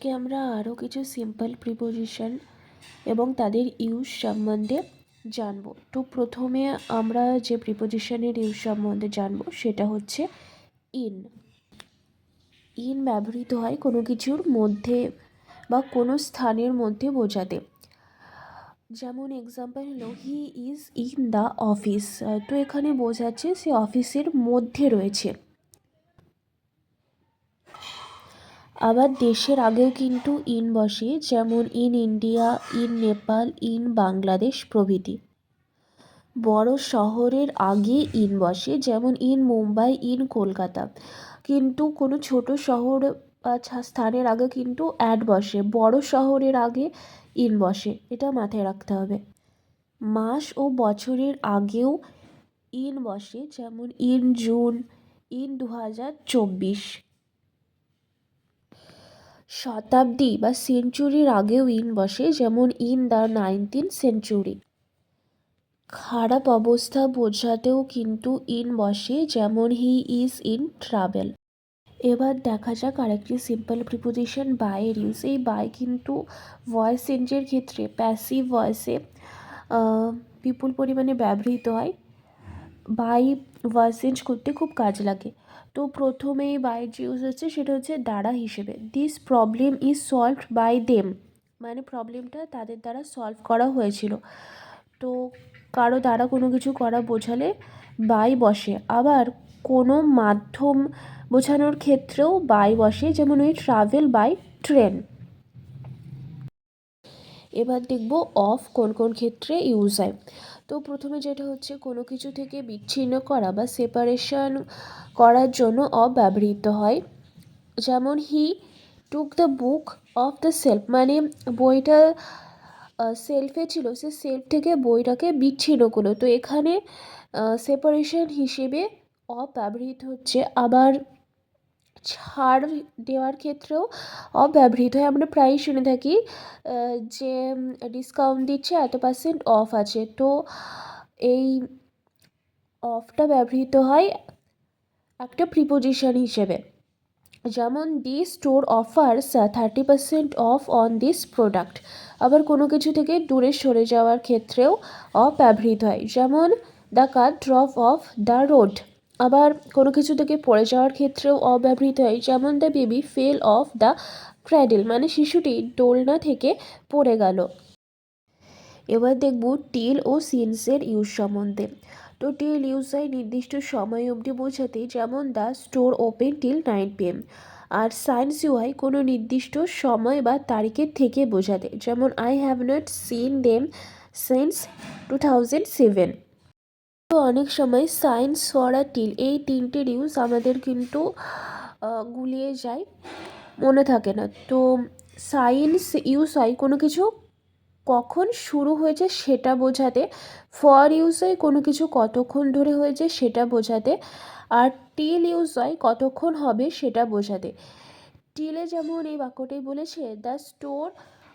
আজকে আমরা আরও কিছু সিম্পল প্রিপোজিশন এবং তাদের ইউজ সম্বন্ধে জানব। তো প্রথমে আমরা যে প্রিপোজিশনের ইউজ সম্বন্ধে জানব, সেটা হচ্ছে ইন ইন ব্যবহৃত হয় কোনো কিছুর মধ্যে বা কোনো স্থানের মধ্যে বোঝাতে। যেমন এক্সাম্পল হলো he is in the office তো এখানে বোঝাচ্ছে সে অফিসের মধ্যে রয়েছে। আবার দেশের আগেও কিন্তু ইন বসে, যেমন in India, in Nepal, in Bangladesh প্রভৃতি। বড় শহরের আগে ইন বসে, যেমন ইন মুম্বাই, ইন কলকাতা। কিন্তু কোনো ছোট শহর বা স্থানের আগে কিন্তু অ্যাড বসে, বড় শহরের আগে ইন বসে, এটা মাথায় রাখতে হবে। মাস ও বছরের আগেও ইন বসে, যেমন ইন জুন, ইন দু হাজার চব্বিশ। শতাব্দী বা সেঞ্চুরির আগেও ইন বসে, যেমন ইন দ্য নাইনটিন সেঞ্চুরি খারাপ অবস্থা বোঝাতেও কিন্তু ইন বসে, যেমন হি ইজ ইন ট্রাভেল। এবার দেখা যাক আরেকটি সিম্পল প্রিপোজিশন বাইয়ের ইউজ এই বাই কিন্তু ভয়েস চেঞ্জের ক্ষেত্রে প্যাসিভ ভয়েসে বিপুল পরিমাণে ব্যবহৃত হয়। বাই ভয়েস চেঞ্জ করতে খুব কাজ লাগে। তো প্রথমেই বাই যে ইউজ হচ্ছে সেটা হচ্ছে দ্বারা হিসেবে। This problem is solved by them মানে প্রবলেমটা তাদের দ্বারা সলভ করা হয়েছিল। তো কারও দ্বারা কোনো কিছু করা বোঝালে বাই বসে। আবার কোনো মাধ্যম বোঝানোর ক্ষেত্রেও বাই বসে। যেমন ওই ট্রাভেল বাই ট্রেন এবার দেখব অফ কোন কোন ক্ষেত্রে ইউজ হয়। তো প্রথমে যেটা হচ্ছে, কোনো কিছু থেকে বিচ্ছিন্ন করা বা সেপারেশন করার জন্য অফ ব্যবহৃত হয়। যেমন he took the book of the shelf মানে বইটা সেলফে ছিল, সে সেলফ থেকে বইটাকে বিচ্ছিন্ন করল। তো এখানে সেপারেশন হিসেবে অফ ব্যবহৃত হচ্ছে, আবার ছাড় দেওয়ার ক্ষেত্রেও অব্যবহৃত হয়। আমরা প্রায়ই শুনে থাকি যে ডিসকাউন্ট দিচ্ছে, এত পার্সেন্ট অফ আছে। তো এই অফটা ব্যবহৃত হয় একটা প্রিপোজিশন হিসেবে। যেমন the store offers thirty percent off on this product আবার কোনো কিছু থেকে দূরে সরে যাওয়ার ক্ষেত্রেও অব্যবহৃত হয়। যেমন the car drop off the road আবার কোনো কিছু থেকে পড়ে যাওয়ার ক্ষেত্রেও অব্যবহৃত হয়। যেমন the baby fell off the cradle মানে শিশুটি দোলনা থেকে পড়ে গেল। এবার দেখব টিল ও সিনসের ইউজ সম্বন্ধে। তো টিল ইউজ হয় নির্দিষ্ট সময় অবধি বোঝাতে, যেমন the store open till nine PM R since you হয় কোনো নির্দিষ্ট সময় বা তারিখের থেকে বোঝাতে, যেমন I have not seen them since two thousand seven. তো অনেক সময় সায়েন্স ফর আ টিল, এই তিনটের ইউজ আমাদের কিন্তু গুলিয়ে যায়। মনে থাকে না। তো সায়েন্স ইউজ হয় কোনো কিছু কখন শুরু হয়েছে সেটা বোঝাতে ফর ইউজ হয় কোনো কিছু কতক্ষণ ধরে হয়েছে সেটা বোঝাতে, আর টিল ইউজ হয় কতক্ষণ হবে সেটা বোঝাতে। টিলে যেমন এই বাক্যটাই বলেছে the store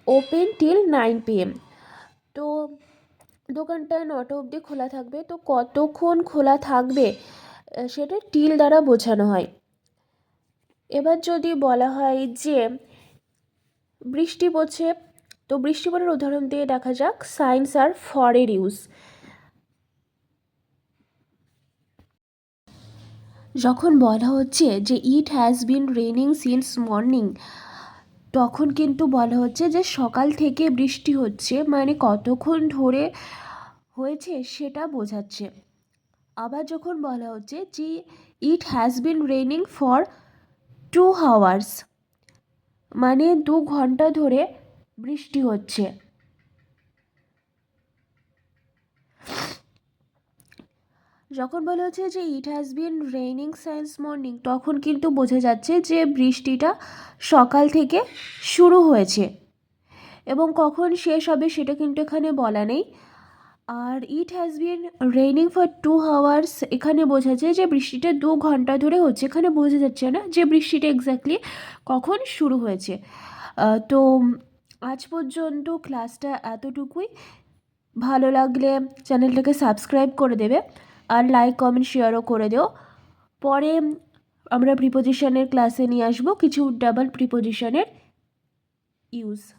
open till nine PM তো দোকানটা নটা অবধি খোলা থাকবে। তো কতক্ষণ খোলা থাকবে সেটা টিল দ্বারা বোঝানো হয়। এবার যদি বলা হয় যে, বৃষ্টি পড়ছে, তো বৃষ্টি পড়ার উদাহরণ দিয়ে দেখা যাক। সায়েন্স আর ফরের ইউজ। যখন বলা হচ্ছে যে it has been raining since morning তখন কিন্তু বলা হচ্ছে যে সকাল থেকে বৃষ্টি হচ্ছে মানে কতক্ষণ ধরে হয়েছে সেটা বোঝাচ্ছে। আবার যখন বলা হচ্ছে যে it has been raining for two hours মানে দু ঘণ্টা ধরে বৃষ্টি হচ্ছে। যখন বলা হচ্ছে যে it has been raining since morning তখন কিন্তু বোঝা যাচ্ছে যে বৃষ্টিটা সকাল থেকে শুরু হয়েছে। এবং কখন শেষ হবে সেটা কিন্তু এখানে বলা নেই। আর it has been raining for two hours এখানে বোঝাচ্ছে যে বৃষ্টিটা দু ঘণ্টা ধরে হচ্ছে। এখানে বোঝা যাচ্ছে না যে বৃষ্টিটা এক্স্যাক্টলি কখন শুরু হয়েছে। তো আজ পর্যন্ত ক্লাসটা এতটুকুই। ভালো লাগলে চ্যানেলটাকে সাবস্ক্রাইব করে দেবে। আর লাইক কমেন্ট শেয়ারও করে দিও। পরে আমরা প্রিপোজিশনের ক্লাসে নিয়ে আসব। কিছু ডাবল প্রিপোজিশনের ইউজ